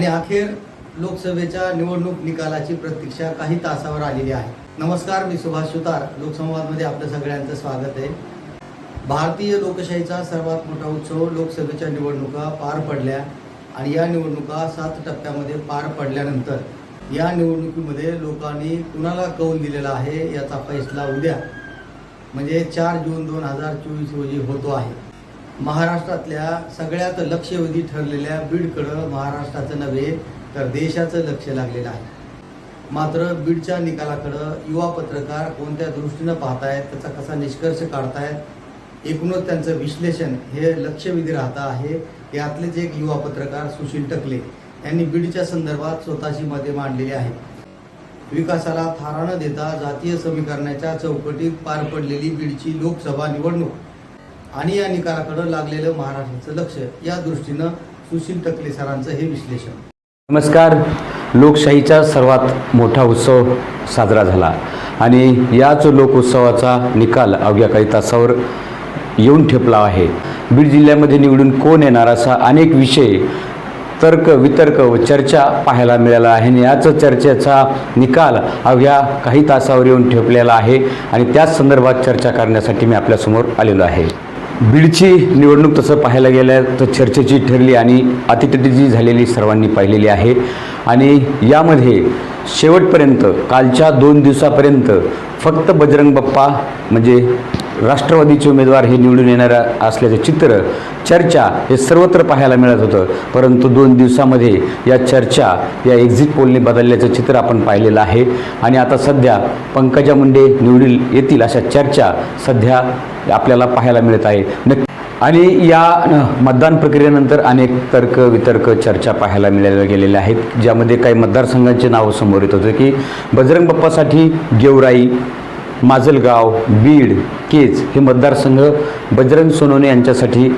आणि अखेर लोकसभेच्या निवडणूक निकालाची प्रतीक्षा काही तासावर आलेली आहे. नमस्कार मी सुभाष सुतार. लोकसंवादमध्ये आपलं सगळ्यांचं स्वागत आहे. भारतीय लोकशाहीचा सर्वात मोठा उत्सव लोकसभेच्या निवडणुका पार पडल्या आणि या निवडणुका सात टप्प्यामध्ये पार पडल्यानंतर या निवडणुकीमध्ये लोकांनी कुणाला कौल दिलेला आहे याचा फैसला उद्या म्हणजे चार जून दोन हजार चोवीस रोजी होतो आहे. महाराष्ट्रातल्या सगळ्यात लक्षवेधी ठरलेल्या बीडकडं महाराष्ट्राचं नव्हे तर देशाचं लक्ष लागलेलं आहे. मात्र बीडच्या निकालाकडं युवा पत्रकार कोणत्या दृष्टीनं पाहतायत त्याचा कसा निष्कर्ष काढतायत एकूणच त्यांचं विश्लेषण हे लक्षवेधी राहतं आहे. यातलेच एक युवा पत्रकार सुशील टकले यांनी बीडच्या संदर्भात स्वतःची मते मांडलेली आहेत. विकासाला थारा न देता जातीय समीकरणाच्या चौकटीत पार पडलेली बीडची लोकसभा निवडणूक आणि या निकालाकडं लागलेलं महाराष्ट्राचं लक्ष या दृष्टीनं सुशील टकले सरांचं हे विश्लेषण. नमस्कार. लोकशाहीचा सर्वात मोठा उत्सव साजरा झाला आणि याच लोकोत्सवाचा निकाल अवघ्या काही तासावर येऊन ठेपला आहे. बीड जिल्ह्यामध्ये निवडून कोण येणार असा अनेक विषय तर्क वितर्क व चर्चा पाहायला मिळाला आहे आणि याच चर्चेचा निकाल अवघ्या काही तासावर येऊन ठेपलेला आहे आणि त्याच संदर्भात चर्चा करण्यासाठी मी आपल्यासमोर आलेलो आहे. बीडची निवडणूक तसं पाहायला गेलं तर चर्चेची ठरली आणि अतितटीची झालेली सर्वांनी पाहिलेली आहे. आणि यामध्ये शेवटपर्यंत कालच्या दोन दिवसापर्यंत फक्त बजरंग बाप्पा म्हणजे राष्ट्रवादीचे उमेदवार हे निवडून येणार असल्याचं चित्र चर्चा हे सर्वत्र पाहायला मिळत होतं. परंतु दोन दिवसामध्ये या चर्चा या एक्झिट पोलने बदलल्याचं चित्र आपण पाहिलेलं आहे. आणि आता सध्या पंकजा मुंडे निवडून येतील अशा चर्चा सध्या आपल्याला पाहायला मिळत आहे. आणि या मतदान प्रक्रियेनंतर अनेक तर्क वितर्क चर्चा पाहायला मिळाल्या गेलेल्या आहेत. ज्यामध्ये काही मतदारसंघांचे नावं समोर येत होते की बजरंग बाप्पासाठी गेवराई माजलगाव बीड केज हे मतदारसंघ बजरंग सोनवणे यांच्यासाठी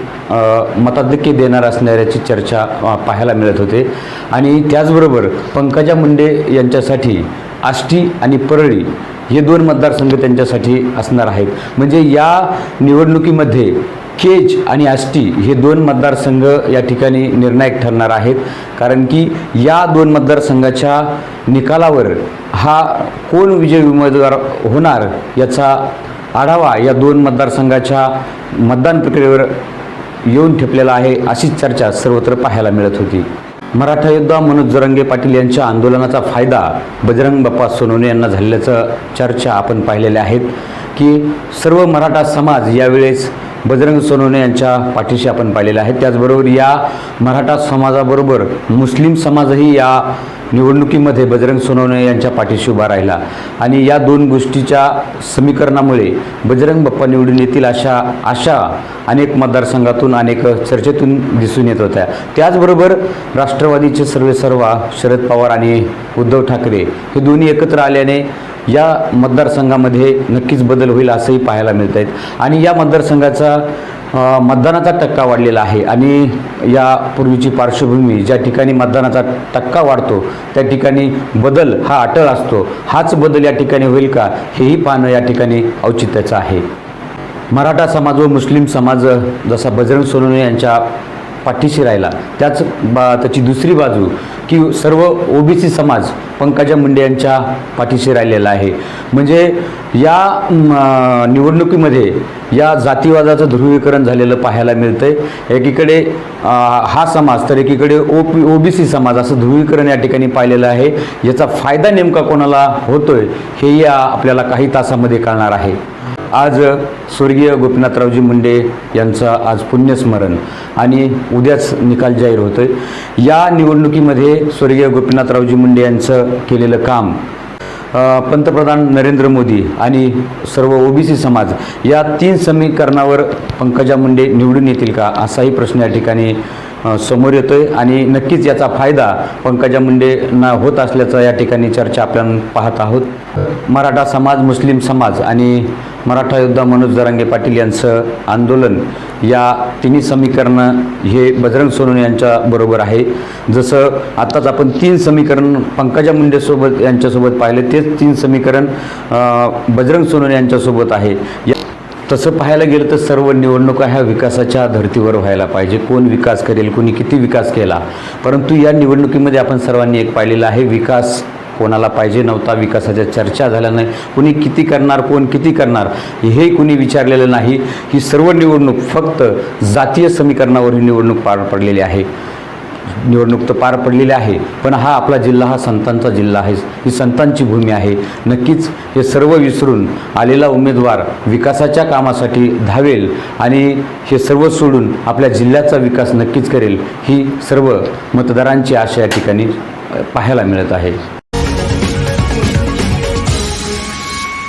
मताधिक्य देणार असणाऱ्याची चर्चा पाहायला मिळत होते. आणि त्याचबरोबर पंकजा मुंडे यांच्यासाठी आष्टी आणि परळी हे दोन मतदारसंघ त्यांच्यासाठी असणार आहेत. म्हणजे या निवडणुकीमध्ये केज आणि आष्टी हे दोन मतदारसंघ या ठिकाणी निर्णायक ठरणार आहेत. कारण की या दोन मतदारसंघाच्या निकालावर हा कोण विजय उमेदवार होणार याचा आढावा या दोन मतदारसंघाच्या मतदान प्रक्रियेवर येऊन ठेपलेला आहे अशीच चर्चा सर्वत्र पाहायला मिळत होती. मराठा योद्धा मनोज जरंगे पाटील यांच्या आंदोलनाचा फायदा बजरंग बाप्पा सोनवणे यांना झाल्याचं चर्चा आपण पाहिलेल्या आहेत की सर्व मराठा समाज यावेळेस बजरंग सोनवणे यांच्या पाठीशी आपण पाहिलेलं आहे त्याचबरोबर या मराठा समाजाबरोबर मुस्लिम समाजही या निवडणुकीमध्ये बजरंग सोनवणे यांच्या पाठीशी उभा राहिला. आणि या दोन गोष्टीच्या समीकरणामुळे बजरंग बाप्पा निवडून येतील अशा आशा अनेक मतदारसंघातून अनेक चर्चेतून दिसून येत होत्या. त्याचबरोबर राष्ट्रवादीचे सर्वेसर्वा शरद पवार आणि उद्धव ठाकरे हे दोन्ही एकत्र आल्याने या मतदारसंघामध्ये नक्कीच बदल होईल असंही पाहायला मिळत आहेत आणि या मतदारसंघाचा मतदानाचा टक्का वाढलेला आहे. आणि या पूर्वीची पार्श्वभूमी ज्या ठिकाणी मतदानाचा टक्का वाढतो त्या ठिकाणी बदल हा अटळ असतो. हाच बदल या ठिकाणी होईल का हेही पाहणं या ठिकाणी औचित्याचं आहे. मराठा समाज व मुस्लिम समाज जसा बजरंग सोनवणे यांच्या पाठीशी राहिला. त्याच बा त्याची दुसरी बाजू की सर्व ओबीसी समाज पंकजा मुंडे यांच्या पाठीशी राहिलेला आहे. म्हणजे या निवडणुकीमध्ये या जातीवादाचं ध्रुवीकरण झालेलं पाहायला मिळतंय. एकीकडे हा समाज तर एकीकडे ओ पी ओबीसी समाज असं ध्रुवीकरण या ठिकाणी पाहिलेलं आहे. याचा फायदा नेमका कोणाला होतोय हे या आपल्याला काही तासामध्ये कळणार आहे. आज स्वर्गीय गोपीनाथरावजी मुंडे यांचं आज पुण्यस्मरण. आणि उद्याच निकाल जाहीर होतोय. या निवडणुकीमध्ये स्वर्गीय गोपीनाथरावजी मुंडे यांचं केलेलं काम पंतप्रधान नरेंद्र मोदी आणि सर्व ओबीसी समाज या तीन समीकरणावर पंकजा मुंडे निवडून येतील का? असाही प्रश्न या ठिकाणी समोर येतो आहे आणि नक्कीच याचा फायदा पंकजा मुंडेंना होत असल्याचं या ठिकाणी चर्चा आपण पाहत आहोत. मराठा समाज मुस्लिम समाज आणि मराठा योद्धा मनोज जरांगे पाटील यांचं आंदोलन या तिन्ही समीकरणं हे बजरंग सोनवणे यांच्या बरोबर आहे. जसं आत्ताच आपण तीन समीकरण पंकजा मुंडेसोबत यांच्यासोबत पाहिले तेच तीन समीकरण बजरंग सोनवणे यांच्यासोबत आहे. तसं पाहायला गेलं तर सर्व निवडणुका ह्या विकासाच्या धर्तीवर व्हायला पाहिजे. कोण विकास करेल कोणी किती विकास केला? परंतु या निवडणुकीमध्ये आपण सर्वांनी एक पाहिलेलं आहे विकास कोणाला पाहिजे नव्हता विकासाच्या चर्चा झाल्या नाही. कुणी किती करणार कोण किती करणार हे कुणी विचारलेलं नाही. ही सर्व निवडणूक फक्त जातीय समीकरणावर ही निवडणूक पार पडलेली आहे. निवडणूक तर पार पडलेली आहे पण हा आपला जिल्हा हा संतांचा जिल्हा आहे. ही संतांची भूमी आहे. नक्कीच हे सर्व विसरून आलेला उमेदवार विकासाच्या कामासाठी धावेल आणि हे सर्व सोडून आपल्या जिल्ह्याचा विकास नक्कीच करेल ही सर्व मतदारांची आशा या ठिकाणी पाहायला मिळत आहे.